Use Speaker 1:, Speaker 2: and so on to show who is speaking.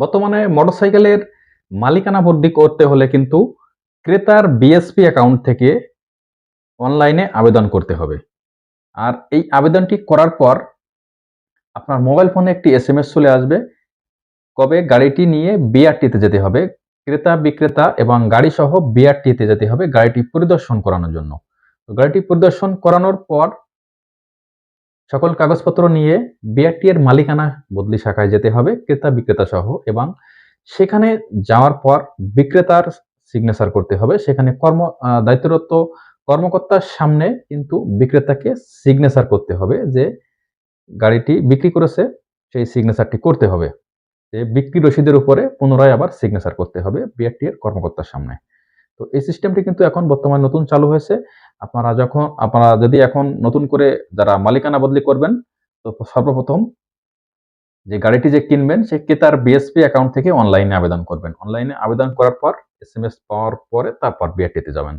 Speaker 1: বর্তমানে মোটরসাইকেলের মালিকানা বদলি করতে হলে কিন্তু ক্রেতার বিএসপি অ্যাকাউন্ট থেকে অনলাইনে আবেদন করতে হবে। আর এই আবেদনটি করার পর আপনার মোবাইল ফোনে একটি এস এসএমএস চলে আসবে। কবে গাড়িটি নিয়ে বিআরটিতে যেতে হবে, ক্রেতা, বিক্রেতা এবং গাড়ি সহ বিআরটিতে যেতে হবে গাড়িটি পরিদর্শন করানোর জন্য। গাড়িটি পরিদর্শন করানোর পর সকল কাগজপত্র নিয়ে বিআরটি এর মালিকানা বদলি শাখায় যেতে হবে, ক্রেতা বিক্রেতা সহ, এবং সেখানে যাওয়ার পর বিক্রেতার সিগনেচার করতে হবে। সেখানে কর্ম দায়িত্বরত কর্মকর্তার সামনে কিন্তু বিক্রেতাকে সিগনেচার করতে হবে যে গাড়িটি বিক্রি করেছে, সেই সিগনেচারটি করতে হবে। যে বিক্রি রসিদের উপরে পুনরায় আবার সিগনেচার করতে হবে বিআরটি এর কর্মকর্তার সামনে। তো এই সিস্টেমটি কিন্তু এখন বর্তমানে নতুন চালু হয়েছে। আপনারা যখন, আপনারা যদি এখন নতুন করে যারা মালিকানা বদলি করবেন, তো সর্বপ্রথম যে গাড়িটি যে কিনবেন, সে ক্রেতার বিএসপি অ্যাকাউন্ট থেকে অনলাইনে আবেদন করবেন। অনলাইনে আবেদন করার পর এস পাওয়ার পরে তারপর বিআরটিতে যাবেন।